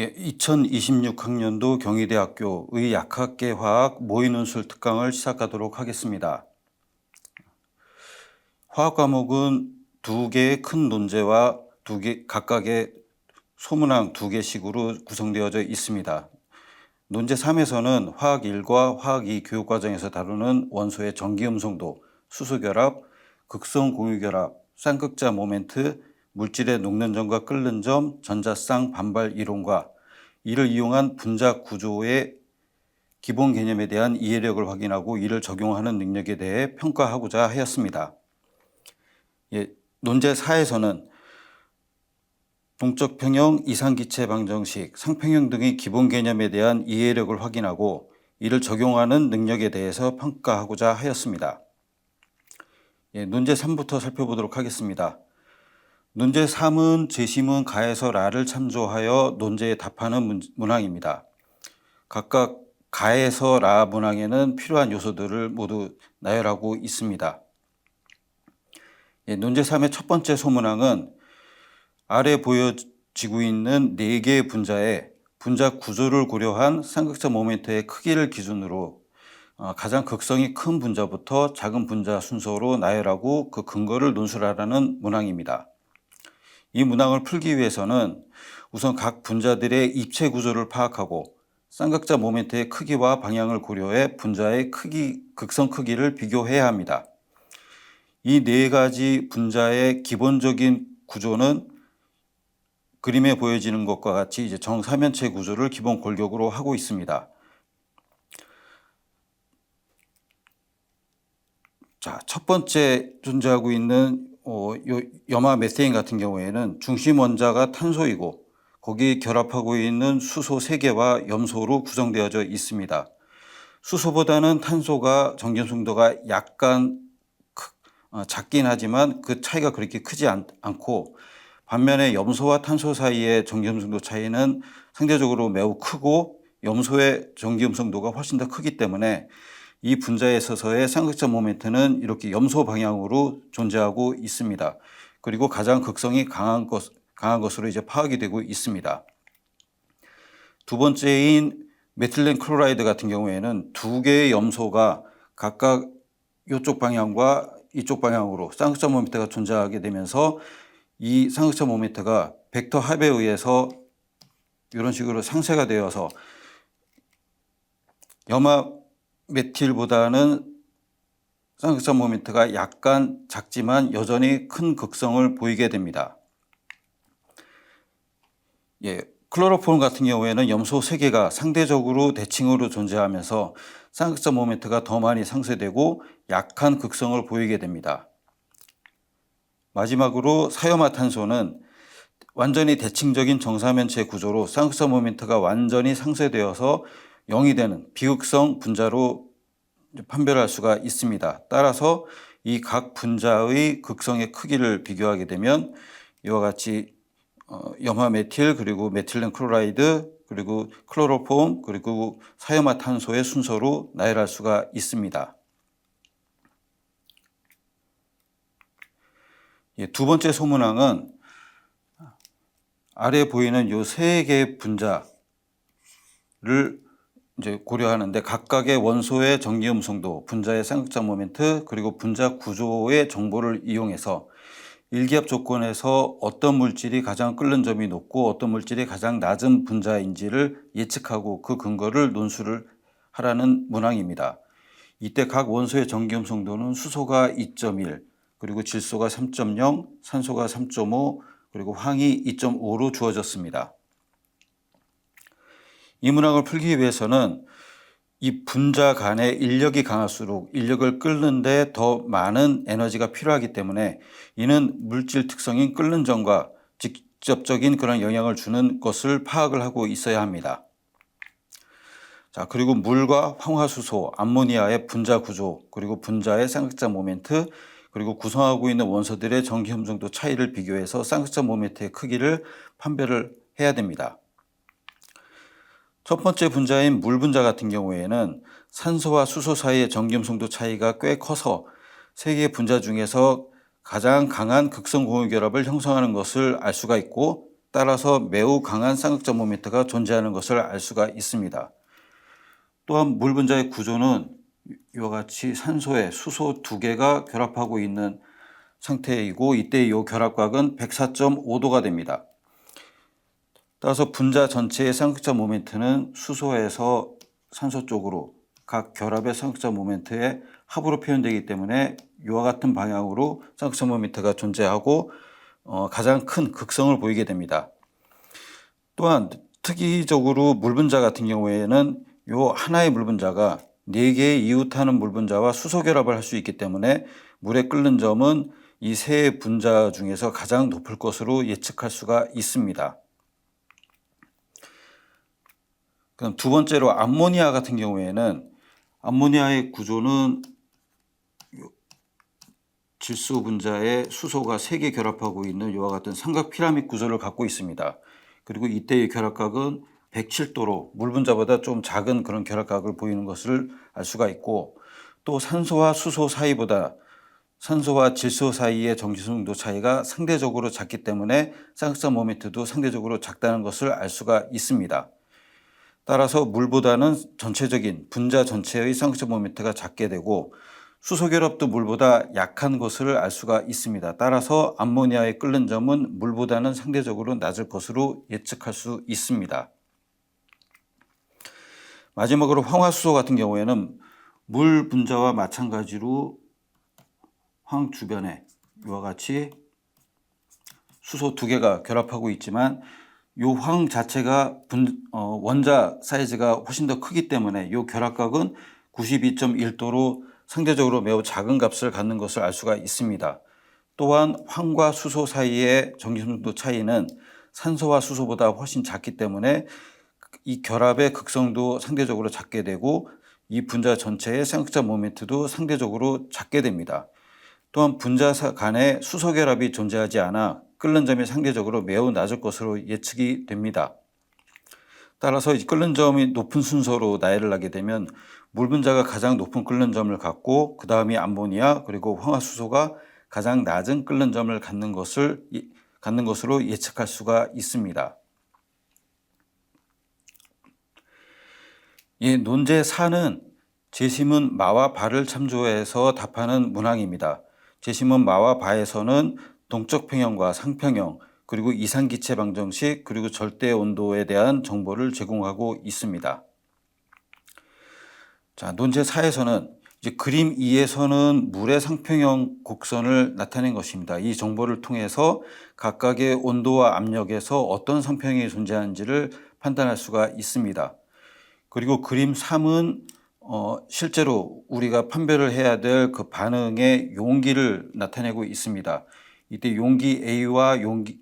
예, 2026학년도 경희대학교의 약학계 화학 모의논술 특강을 시작하도록 하겠습니다. 화학 과목은 두 개의 큰 논제와 두 개 각각의 소문항 두 개씩으로 구성되어져 있습니다. 논제 3에서는 화학 1과 화학 2 교육 과정에서 다루는 원소의 전기 음성도, 수소 결합, 극성 공유 결합, 쌍극자 모멘트, 물질의 녹는 점과 끓는 점, 전자쌍 반발 이론과 이를 이용한 분자 구조의 기본 개념에 대한 이해력을 확인하고 이를 적용하는 능력에 대해 평가하고자 하였습니다. 예, 논제 4에서는 동적 평형, 이상 기체 방정식, 상평형 등의 기본 개념에 대한 이해력을 확인하고 이를 적용하는 능력에 대해서 평가하고자 하였습니다. 예, 논제 3부터 살펴보도록 하겠습니다. 논제 3은 제시문 가에서 라를 참조하여 논제에 답하는 문, 문항입니다. 각각 가에서 라 문항에는 필요한 요소들을 모두 나열하고 있습니다. 예, 논제 3의 첫 번째 소문항은 아래 보여지고 있는 4개의 분자의 분자 구조를 고려한 쌍극자 모멘트의 크기를 기준으로 어, 가장 극성이 큰 분자부터 작은 분자 순서로 나열하고 그 근거를 논술하라는 문항입니다. 이 문항을 풀기 위해서는 우선 각 분자들의 입체 구조를 파악하고 쌍극자 모멘트의 크기와 방향을 고려해 분자의 크기, 극성 크기를 비교해야 합니다. 이 네 가지 분자의 기본적인 구조는 그림에 보여지는 것과 같이 이제 정사면체 구조를 기본 골격으로 하고 있습니다. 자, 첫 번째 존재하고 있는 어, 요 염화 메세인 같은 경우에는 중심 원자가 탄소이고 거기 결합하고 있는 수소 3개와 염소로 구성되어져 있습니다. 수소보다는 탄소가 정전성도가 약간 어, 작긴 하지만 그 차이가 그렇게 크지 않, 고 반면에 염소와 탄소 사이의 정기음성도 차이는 상대적으로 매우 크고 염소의 정기음성도가 훨씬 더 크기 때문에 이 분자에 있어서의 쌍극자 모멘트는 이렇게 염소 방향으로 존재하고 있습니다. 그리고 가장 극성이 강한 것, 강한 것으로 이제 파악이 되고 있습니다. 두 번째인 메틸렌 클로라이드 같은 경우에는 두 개의 염소가 각각 이쪽 방향과 이쪽 방향으로 쌍극자 모멘트가 존재하게 되면서 이 상극차 모멘트가 벡터 합에 의해서 이런 식으로 상쇄가 되어서 염화 메틸보다는 쌍극차 모멘트가 약간 작지만 여전히 큰 극성을 보이게 됩니다. 예, 클로로폼 같은 경우에는 염소 3개가 상대적으로 대칭으로 존재하면서 쌍극자 모멘트가 더 많이 상쇄되고 약한 극성을 보이게 됩니다. 마지막으로 사염화탄소는 완전히 대칭적인 정사면체 구조로 쌍극사 모멘트가 완전히 상쇄되어서 0이 되는 비극성 분자로 판별할 수가 있습니다. 따라서 이 각 분자의 극성의 크기를 비교하게 되면 이와 같이 어, 염화 메틸 그리고 메틸렌 클로라이드 그리고 클로로폼 그리고 사염화 탄소의 순서로 나열할 수가 있습니다. 예, 두 번째 소문항은 아래 보이는 요세 개의 분자를 이제 고려하는데 각각의 원소의 전기 음성도, 분자의 쌍극자 모멘트, 그리고 분자 구조의 정보를 이용해서 일기압 조건에서 어떤 물질이 가장 끓는 점이 높고 어떤 물질이 가장 낮은 분자인지를 예측하고 그 근거를 논술을 하라는 문항입니다. 이때 각 원소의 전기 음 성도는 수소가 2.1, 그리고 질소가 3.0, 산소가 3.5, 그리고 황이 2.5로 주어졌습니다. 이 문항을 풀기 위해서는 이 분자 간의 인력이 강할수록 인력을 끓는데 더 많은 에너지가 필요하기 때문에 이는 물질 특성인 끓는 점과 직접적인 그런 영향을 주는 것을 파악을 하고 있어야 합니다. 자, 그리고 물과 황화수소, 암모니아의 분자 구조, 그리고 분자의 쌍극자 모멘트, 그리고 구성하고 있는 원소들의 전기 흠정도 차이를 비교해서 쌍극자 모멘트의 크기를 판별을 해야 됩니다. 첫 번째 분자인 물 분자 같은 경우에는 산소와 수소 사이의 흠성도 차이가 꽤 커서 세 개의 분자 중에서 가장 강한 극성 공유 결합을 형성하는 것을 알 수가 있고 따라서 매우 강한 쌍극적 모멘트가 존재하는 것을 알 수가 있습니다. 또한 물 분자의 구조는 이와 같이 산소에 수소 두 개가 결합하고 있는 상태이고 이때 이 결합각은 104.5도가 됩니다. 따라서 분자 전체의 쌍극적 모멘트는 수소에서 산소 쪽으로 각 결합의 쌍극적 모멘트의 합으로 표현되기 때문에 이와 같은 방향으로 쌍극적 모멘트가 존재하고 어, 가장 큰 극성을 보이게 됩니다. 또한 특이적으로 물 분자 같은 경우에는 이 하나의 물 분자가 네 개의 이웃하는 물 분자와 수소 결합을 할 수 있기 때문에 물에 끓는 점은 이 세 분자 중에서 가장 높을 것으로 예측할 수가 있습니다. 그럼 두 번째로 암모니아 같은 경우에는 암모니아의 구조는 질소 분자에 수소가 세 개 결합하고 있는 이와 같은 삼각 피라미드 구조를 갖고 있습니다. 그리고 이때의 결합각은 107도로 물 분자보다 좀 작은 그런 결합각을 보이는 것을 알 수가 있고 또 산소와 수소 사이보다 산소와 질소 사이의 정지승도 차이가 상대적으로 작기 때문에 쌍극적 모멘트도 상대적으로 작다는 것을 알 수가 있습니다. 따라서 물보다는 전체적인 분자 전체의 쌍극적 모멘트가 작게 되고 수소 결합도 물보다 약한 것을 알 수가 있습니다. 따라서 암모니아의 끓는 점은 물보다는 상대적으로 낮을 것으로 예측할 수 있습니다. 마지막으로 황화수소 같은 경우에는 물 분자와 마찬가지로 황 주변에 이와 같이 수소 두 개가 결합하고 있지만 이황 자체가 분, 어, 원자 사이즈가 훨씬 더 크기 때문에 이 결합각은 92.1도로 상대적으로 매우 작은 값을 갖는 것을 알 수가 있습니다. 또한 황과 수소 사이의 전기순도 차이는 산소와 수소보다 훨씬 작기 때문에 이 결합의 극성도 상대적으로 작게 되고 이 분자 전체의 쌍극적 모멘트도 상대적으로 작게 됩니다. 또한 분자 간에 수소 결합이 존재하지 않아 끓는 점이 상대적으로 매우 낮을 것으로 예측이 됩니다. 따라서 이 끓는 점이 높은 순서로 나열을 하게 되면 물 분자가 가장 높은 끓는 점을 갖고 그 다음이 암모니아 그리고 황화수소가 가장 낮은 끓는 점을 갖는 것을 갖는 것으로 예측할 수가 있습니다. 이 논제 4는 제시문 마와 바를 참조해서 답하는 문항입니다. 제시문 마와 바에서는 동적 평형과 상평형 그리고 이상기체 방정식 그리고 절대 온도에 대한 정보를 제공하고 있습니다. 자, 논제 4에서는 이제 그림 2에서는 물의 상평형 곡선을 나타낸 것입니다. 이 정보를 통해서 각각의 온도와 압력에서 어떤 상평형이 존재하는지를 판단할 수가 있습니다. 그리고 그림 3은 어, 실제로 우리가 판별을 해야 될 그 반응의 용기를 나타내고 있습니다. 이때 용기 A와 용기,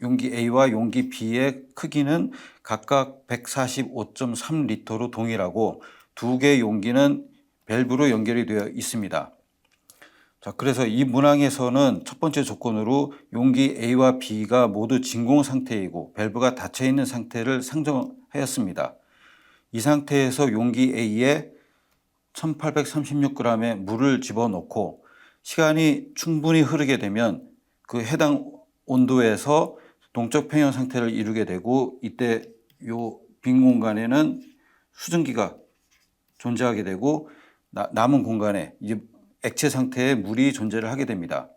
용기 A와 용기 B의 크기는 각각 145.3리터로 동일하고 두 개의 용기는 밸브로 연결이 되어 있습니다. 자, 그래서 이 문항에서는 첫 번째 조건으로 용기 A와 B가 모두 진공 상태이고 밸브가 닫혀 있는 상태를 상정하였습니다. 이 상태에서 용기 A에 1836g의 물을 집어넣고 시간이 충분히 흐르게 되면 그 해당 온도에서 동적 평형 상태를 이루게 되고 이때 요 빈 공간에는 수증기가 존재하게 되고 나, 남은 공간에 이제 액체 상태의 물이 존재를 하게 됩니다.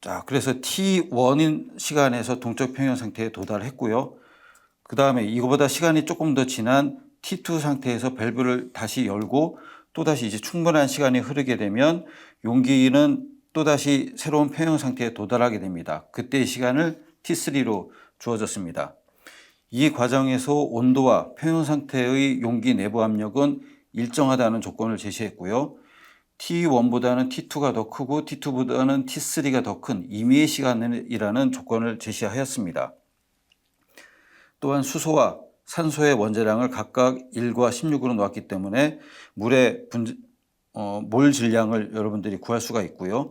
자, 그래서 T1인 시간에서 동적 평형 상태에 도달했고요. 그 다음에 이거보다 시간이 조금 더 지난 T2 상태에서 밸브를 다시 열고 또다시 이제 충분한 시간이 흐르게 되면 용기는 또다시 새로운 평형 상태에 도달하게 됩니다. 그때의 시간을 T3로 주어졌습니다. 이 과정에서 온도와 평형 상태의 용기 내부 압력은 일정하다는 조건을 제시했고요. T1보다는 T2가 더 크고 T2보다는 T3가 더 큰 임의의 시간이라는 조건을 제시하였습니다. 또한 수소와 산소의 원자량을 각각 1과 16으로 놓았기 때문에 물의 분, 어, 몰 질량을 여러분들이 구할 수가 있고요.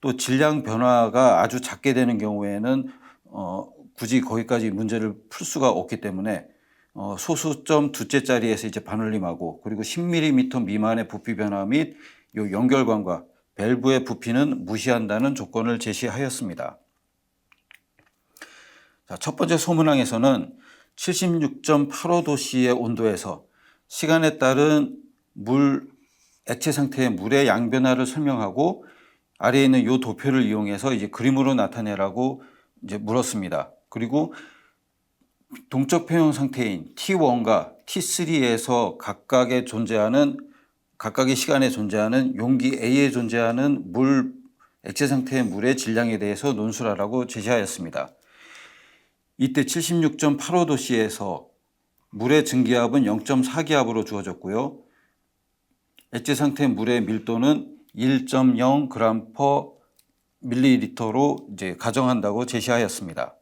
또 질량 변화가 아주 작게 되는 경우에는 어, 굳이 거기까지 문제를 풀 수가 없기 때문에 어, 소수점 두째 자리에서 이제 반올림하고 그리고 10mm 미만의 부피 변화 및 요 연결관과 밸브의 부피는 무시한다는 조건을 제시하였습니다. 자, 첫 번째 소문항에서는 76.85도씨의 온도에서 시간에 따른 물 액체 상태의 물의 양 변화를 설명하고 아래에 있는 요 도표를 이용해서 이제 그림으로 나타내라고 이제 물었습니다. 그리고 동적 평형 상태인 T1과 T3에서 각각의 존재하는 각각의 시간에 존재하는 용기 A에 존재하는 물 액체 상태의 물의 질량에 대해서 논술하라고 제시하였습니다. 이때 76.85도씨에서 물의 증기압은 0.4기압으로 주어졌고요. 액체 상태 물의 밀도는 1.0g per 밀리리터로 이제 가정한다고 제시하였습니다.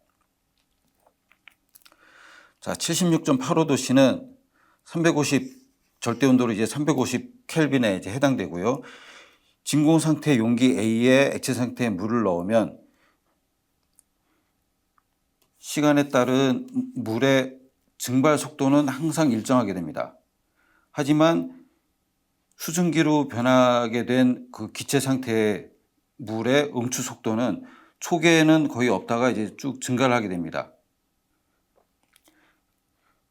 자, 76.85 도씨는 350 절대 온도로 이제 350 켈빈에 이제 해당되고요. 진공 상태 용기 A에 액체 상태의 물을 넣으면 시간에 따른 물의 증발 속도는 항상 일정하게 됩니다. 하지만 수증기로 변하게 된 그 기체 상태의 물의 응추 속도는 초기에는 거의 없다가 이제 쭉 증가를 하게 됩니다.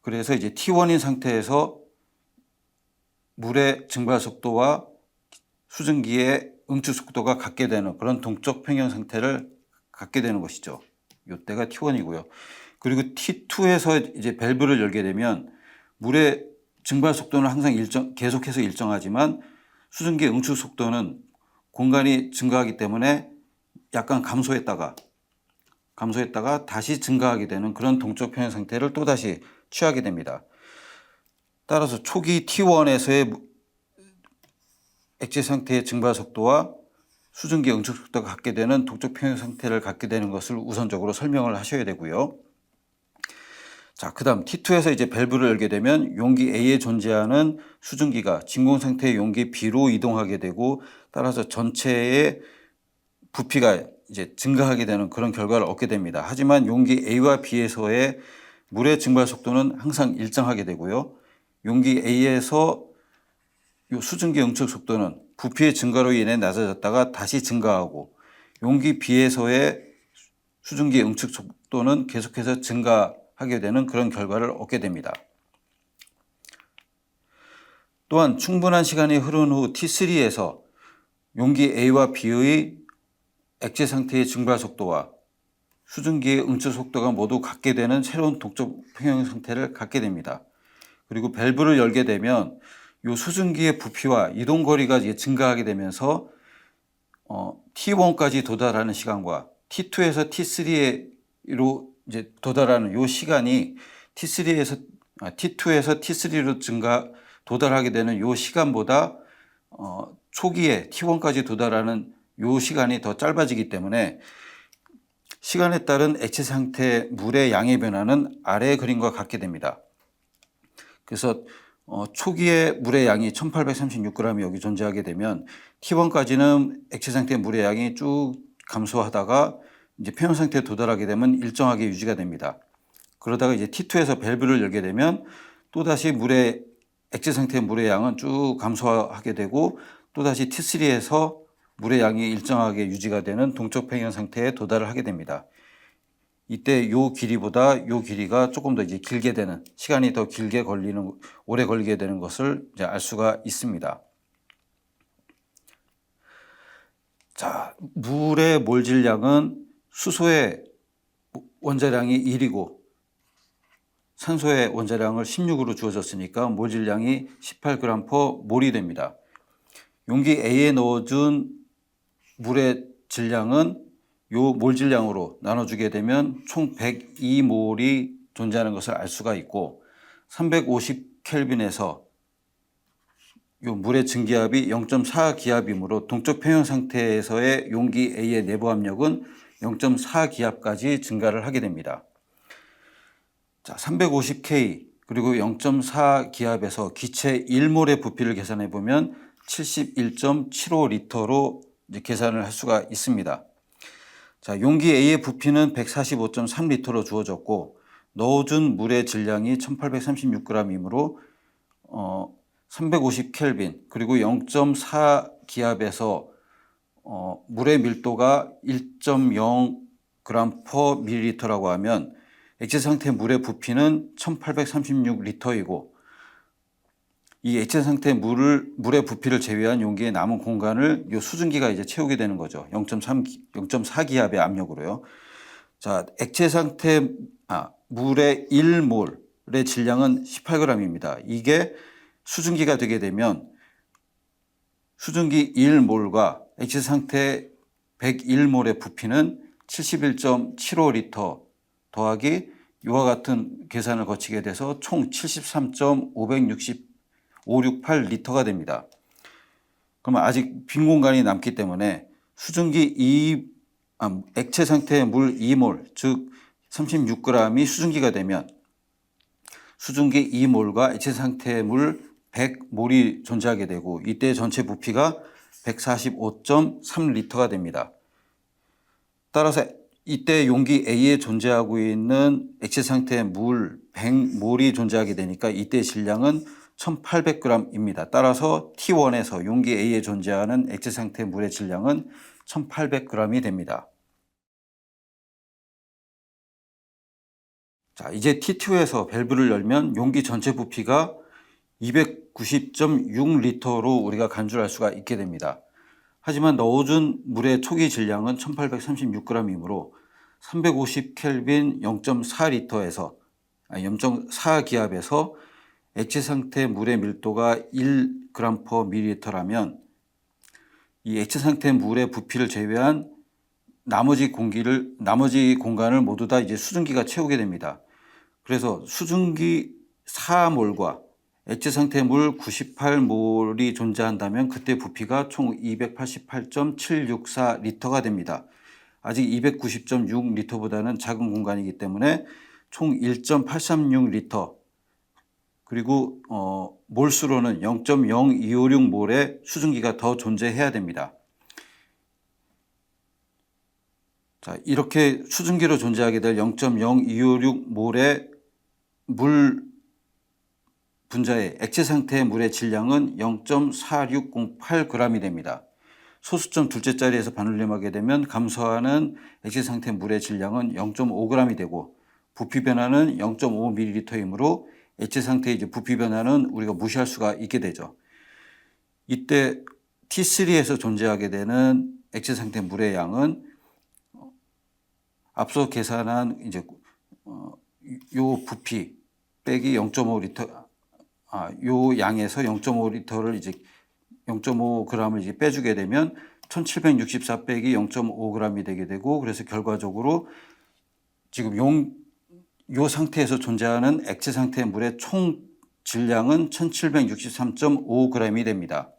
그래서 이제 T1인 상태에서 물의 증발 속도와 수증기의 응축 속도가 같게 되는 그런 동적 평형 상태를 갖게 되는 것이죠. 이때가 T1이고요. 그리고 T2에서 이제 밸브를 열게 되면 물의 증발 속도는 항상 일정 계속해서 일정하지만 수증기의 응축 속도는 공간이 증가하기 때문에 약간 감소했다가 감소했다가 다시 증가하게 되는 그런 동적 평형 상태를 또다시 취하게 됩니다. 따라서 초기 T1에서의 액체 상태의 증발 속도와 수증기 응축 속도가 같게 되는 독적 평형 상태를 갖게 되는 것을 우선적으로 설명을 하셔야 되고요. 자, 그 다음 T2에서 이제 밸브를 열게 되면 용기 A에 존재하는 수증기가 진공 상태의 용기 B로 이동하게 되고 따라서 전체의 부피가 이제 증가하게 되는 그런 결과를 얻게 됩니다. 하지만 용기 A와 B에서의 물의 증발 속도는 항상 일정하게 되고요. 용기 A에서 요 수증기 응축 속도는 부피의 증가로 인해 낮아졌다가 다시 증가하고 용기 B에서의 수증기 응축 속도는 계속해서 증가 하게 되는 그런 결과를 얻게 됩니다. 또한 충분한 시간이 흐른 후 T3에서 용기 A와 B의 액체 상태의 증발 속도와 수증기의 응축 속도가 모두 같게 되는 새로운 독적 평형 상태를 갖게 됩니다. 그리고 밸브를 열게 되면 이 수증기의 부피와 이동 거리가 증가하게 되면서 어, T1까지 도달하는 시간과 T2에서 T3로 이제 도달하는 이 시간이 T3에서 아, T2에서 T3로 증가 도달하게 되는 이 시간보다 어, 초기에 T1까지 도달하는 이 시간이 더 짧아지기 때문에 시간에 따른 액체 상태 물의 양의 변화는 아래의 그림과 같게 됩니다. 그래서 어, 초기에 물의 양이 1836g이 여기 존재하게 되면 T1까지는 액체 상태의 물의 양이 쭉 감소하다가 이제 평형 상태에 도달하게 되면 일정하게 유지가 됩니다. 그러다가 이제 T2에서 밸브를 열게 되면 또다시 물의 액체 상태의 물의 양은 쭉 감소하게 되고 또다시 T3에서 물의 양이 일정하게 유지가 되는 동적 평형 상태에 도달을 하게 됩니다. 이때 요 길이보다 요 길이가 조금 더 이제 길게 되는 시간이 더 길게 걸리는 오래 걸리게 되는 것을 이제 알 수가 있습니다. 자, 물의 몰질량은 수소의 원자량이 1이고 산소의 원자량을 16으로 주어졌으니까 몰질량이 18g per 몰이 됩니다. 용기 A에 넣어준 물의 질량은 요 몰질량으로 나눠주게 되면 총 102몰이 존재하는 것을 알 수가 있고 350 켈빈에서 요 물의 증기압이 0.4 기압이므로 동적 평형 상태에서의 용기 A의 내부 압력은 0.4기압까지 증가를 하게 됩니다. 자, 350K 그리고 0.4기압에서 기체 1몰의 부피를 계산해 보면 71.75리터로 계산을 할 수가 있습니다. 자, 용기 A의 부피는 145.3리터로 주어졌고 넣어준 물의 질량이 1836g이므로 어, 350 켈빈 그리고 0.4 기압에서 어, 물의 밀도가 1.0g per 밀리터라고 하면 액체 상태 물의 부피는 1836리터이고 이 액체 상태 물을 물의 부피를 제외한 용기의 남은 공간을 요 수증기가 이제 채우게 되는 거죠. 0.3 0.4 기압의 압력으로요. 자, 액체 상태 아, 물의 1몰의 질량은 18g입니다. 이게 수증기가 되게 되면 수증기 1몰과 액체 상태 101몰의 부피는 71.75리터 더하기 이와 같은 계산을 거치게 돼서 총 73.568리터가 됩니다. 그러면 아직 빈 공간이 남기 때문에 수증기 2, 아, 액체 상태의 물 2몰, 즉 36g이 수증기가 되면 수증기 2몰과 액체 상태의 물 100몰이 존재하게 되고 이때 전체 부피가 145.3리터가 됩니다. 따라서 이때 용기 A에 존재하고 있는 액체 상태의 물 100몰이 존재하게 되니까 이때 질량은 1800g입니다. 따라서 T1에서 용기 A에 존재하는 액체 상태 물의 질량은 1800g이 됩니다. 자, 이제 T2에서 밸브를 열면 용기 전체 부피가 290.6리터로 우리가 간주할 수가 있게 됩니다. 하지만 넣어준 물의 초기 질량은 1836g이므로 350켈빈 0.4리터에서 0.4 기압에서 액체 상태 물의 밀도가 1g per ml라면 이 액체 상태 물의 부피를 제외한 나머지 공기를 나머지 공간을 모두 다 이제 수증기가 채우게 됩니다. 그래서 수증기 4몰과 액체 상태 물 98몰이 존재한다면 그때 부피가 총 288.764리터가 됩니다. 아직 290.6리터보다는 작은 공간이기 때문에 총 1.836리터 그리고 어, 몰수로는 0.0256몰의 수증기가 더 존재해야 됩니다. 자, 이렇게 수증기로 존재하게 될 0.0256몰의 물 분자의 액체 상태의 물의 질량은 0.4608g이 됩니다. 소수점 둘째 자리에서 반올림하게 되면 감소하는 액체 상태 물의 질량은 0.5g이 되고 부피 변화는 0.5ml이므로 액체 상태의 부피 변화는 우리가 무시할 수가 있게 되죠. 이때 T3에서 존재하게 되는 액체 상태 물의 양은 앞서 계산한 이제 어, 요 부피 빼기 0.5리터 아, 요 양에서 0.5리터를 이제 0.5g을 이제 빼주게 되면 1764 빼기 0.5g이 되게 되고 그래서 결과적으로 지금 용, 요 상태에서 존재하는 액체 상태의 물의 총 질량은 1763.5g이 됩니다.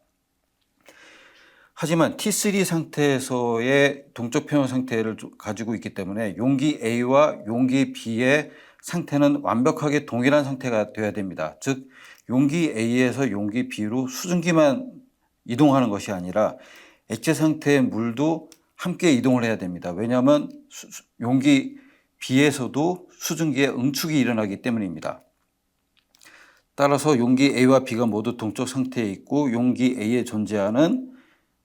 하지만 T3 상태에서의 동적 평형 상태를 가지고 있기 때문에 용기 A와 용기 B의 상태는 완벽하게 동일한 상태가 되어야 됩니다. 즉 용기 A에서 용기 B로 수증기만 이동하는 것이 아니라 액체 상태의 물도 함께 이동을 해야 됩니다. 왜냐하면 용기 B에서도 수증기의 응축이 일어나기 때문입니다. 따라서 용기 A와 B가 모두 동적 상태에 있고 용기 A에 존재하는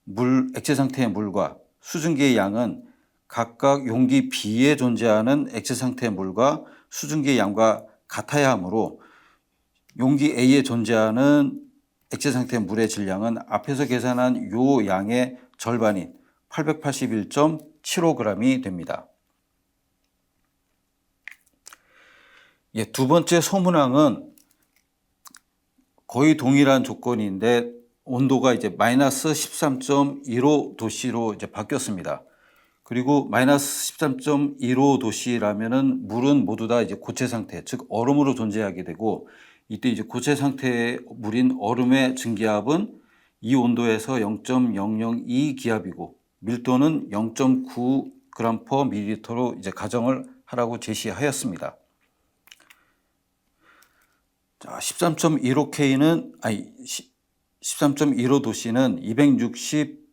물, 액체 상태의 물과 수증기의 양은 각각 용기 B에 존재하는 액체 상태의 물과 수증기의 양과 같아야 하므로 용기 A에 존재하는 액체 상태의 물의 질량은 앞에서 계산한 요 양의 절반인 881.75g이 됩니다. 예, 두 번째 소문항은 거의 동일한 조건인데 온도가 이제 마이너스 13.15 도씨로 이제 바뀌었습니다. 그리고 마이너스 13.15 도씨라면은 물은 모두 다 이제 고체 상태, 즉 얼음으로 존재하게 되고 이때 이제 고체 상태의 물인 얼음의 증기압은 이 온도에서 0.002 기압이고 밀도는 0.9g per ml로 이제 가정을 하라고 제시하였습니다. 자, 13.15K는 아니 13.15 도씨는 260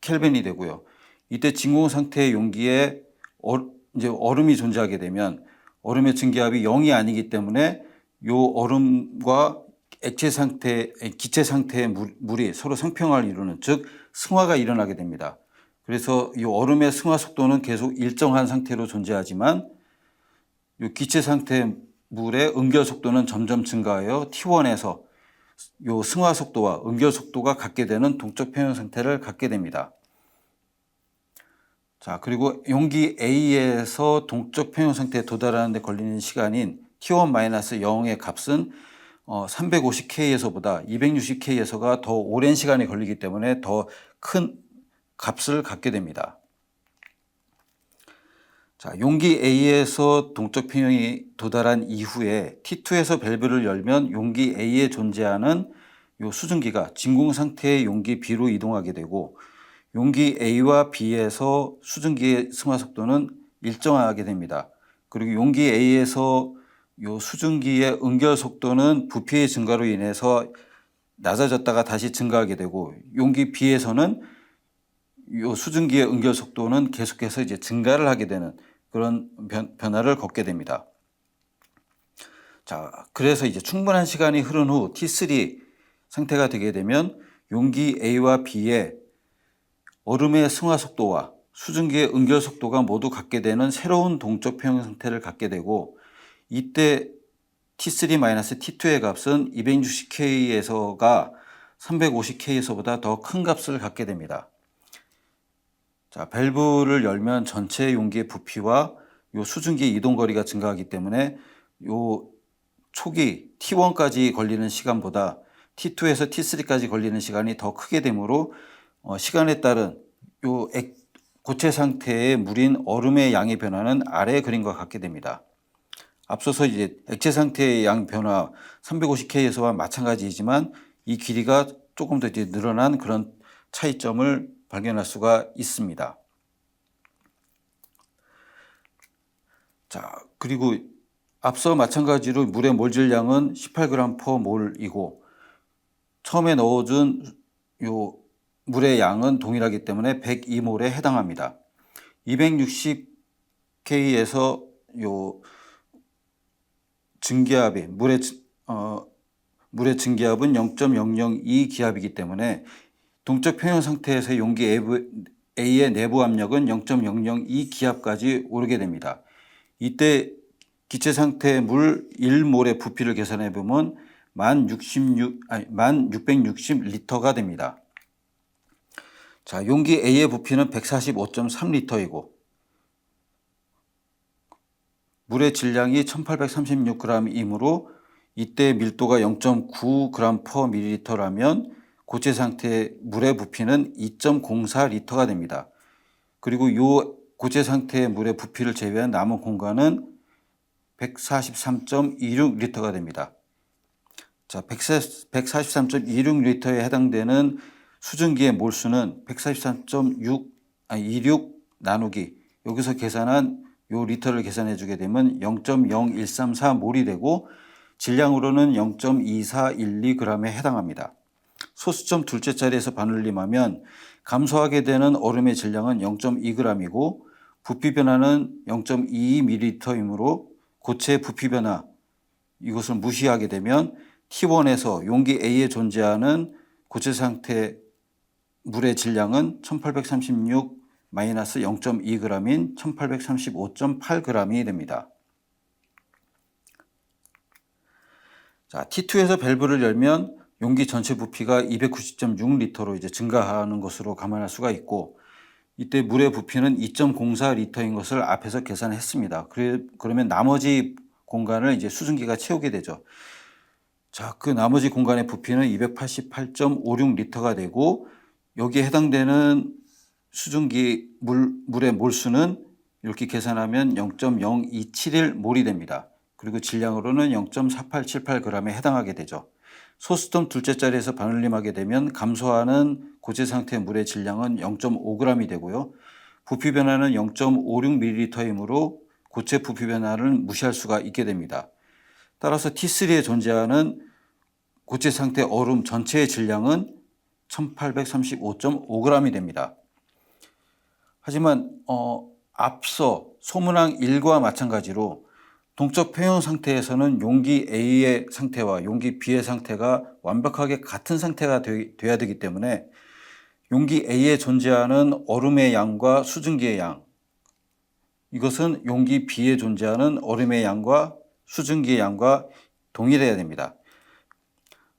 켈빈이 되고요. 이때 진공 상태의 용기에 어, 이제 얼음이 존재하게 되면 얼음의 증기압이 0이 아니기 때문에 요 얼음과 액체 상태, 기체 상태의 물, 물이 서로 상평을 이루는 즉 승화가 일어나게 됩니다. 그래서 이 얼음의 승화 속도는 계속 일정한 상태로 존재하지만 요 기체 상태 물의 응결 속도는 점점 증가하여 T1에서 요 승화 속도와 응결 속도가 같게 되는 동적 평형 상태를 갖게 됩니다. 자, 그리고 용기 A에서 동적 평형 상태에 도달하는 데 걸리는 시간인 T1-0의 값은 어, 350K에서보다 260K에서가 더 오랜 시간이 걸리기 때문에 더 큰 값을 갖게 됩니다. 자, 용기 A에서 동적 평형이 도달한 이후에 T2에서 밸브를 열면 용기 A에 존재하는 요 수증기가 진공 상태의 용기 B로 이동하게 되고 용기 A와 B에서 수증기의 승화 속도는 일정하게 됩니다. 그리고 용기 A에서 요 수증기의 응결 속도는 부피의 증가로 인해서 낮아졌다가 다시 증가하게 되고 용기 B에서는 요 수증기의 응결 속도는 계속해서 이제 증가를 하게 되는 그런 변, 변화를 겪게 됩니다. 자, 그래서 이제 충분한 시간이 흐른 후 T3 상태가 되게 되면 용기 A와 B의 얼음의 승화 속도와 수증기의 응결 속도가 모두 같게 되는 새로운 동적 평형 상태를 갖게 되고 이때 T3-T2의 값은 260K에서가 350K에서보다 더 큰 값을 갖게 됩니다. 자, 밸브를 열면 전체 용기의 부피와 요 수증기의 이동 거리가 증가하기 때문에 요 초기 T1까지 걸리는 시간보다 T2에서 T3까지 걸리는 시간이 더 크게 되므로 어, 시간에 따른 요 액, 고체 상태의 물인 얼음의 양의 변화는 아래 그림과 같게 됩니다. 앞서서 이제 액체 상태의 양 변화 350K에서와 마찬가지이지만 이 길이가 조금 더 이제 늘어난 그런 차이점을 발견할 수가 있습니다. 자, 그리고 앞서 마찬가지로 물의 몰질량은 18g per 몰이고 처음에 넣어준 요 물의 양은 동일하기 때문에 102몰에 해당합니다. 260K에서 요 증기압이 물의 어, 물의 증기압은 0.002 기압이기 때문에 동적 평형 상태에서 용기 A의 내부 압력은 0.002 기압까지 오르게 됩니다. 이때 기체 상태 물 1몰의 부피를 계산해 보면 1,066, 아니, 1,660리터가 됩니다. 자, 용기 A의 부피는 145.3리터이고 물의 질량이 1836g이므로 이때 밀도가 0.9g per ml라면 고체 상태의 물의 부피는 2.04리터가 됩니다. 그리고 이 고체 상태의 물의 부피를 제외한 남은 공간은 143.26리터가 됩니다. 자, 143.26리터에 해당되는 수증기의 몰수는 143.6, 아니 26 나누기 여기서 계산한 요 리터를 계산해 주게 되면 0.0134몰이 되고 질량으로는 0.2412g에 해당합니다. 소수점 둘째 자리에서 반올림하면 감소하게 되는 얼음의 질량은 0.2g이고 부피 변화는 0.22ml이므로 고체 부피 변화 이것을 무시하게 되면 T1에서 용기 A에 존재하는 고체 상태 물의 질량은 1836 마이너스 0.2g인 1835.8g이 됩니다. 자, T2에서 밸브를 열면 용기 전체 부피가 290.6리터로 이제 증가하는 것으로 감안할 수가 있고 이때 물의 부피는 2.04리터인 것을 앞에서 계산했습니다. 그래, 그러면 나머지 공간을 이제 수증기가 채우게 되죠. 자, 그 나머지 공간의 부피는 288.56리터가 되고 여기에 해당되는 수증기 물, 물의 몰수는 이렇게 계산하면 0.0271 몰이 됩니다. 그리고 질량으로는 0.4878g에 해당하게 되죠. 소수점 둘째 자리에서 반올림하게 되면 감소하는 고체 상태 물의 질량은 0.5g이 되고요. 부피 변화는 0.56ml이므로 고체 부피 변화를 무시할 수가 있게 됩니다. 따라서 T3에 존재하는 고체 상태 얼음 전체의 질량은 1835.5g이 됩니다. 하지만 어, 앞서 소문항 1과 마찬가지로 동적 평형 상태에서는 용기 A의 상태와 용기 B의 상태가 완벽하게 같은 상태가 되, 돼야 되기 때문에 용기 A에 존재하는 얼음의 양과 수증기의 양 이것은 용기 B에 존재하는 얼음의 양과 수증기의 양과 동일해야 됩니다.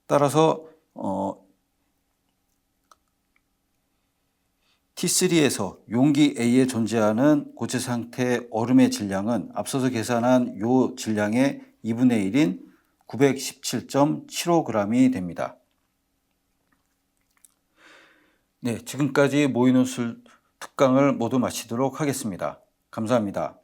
따라서 어, T3에서 용기 A에 존재하는 고체 상태 얼음의 질량은 앞서서 계산한 요 질량의 2분의 1인 917.75g이 됩니다. 네, 지금까지 모의논술 특강을 모두 마치도록 하겠습니다. 감사합니다.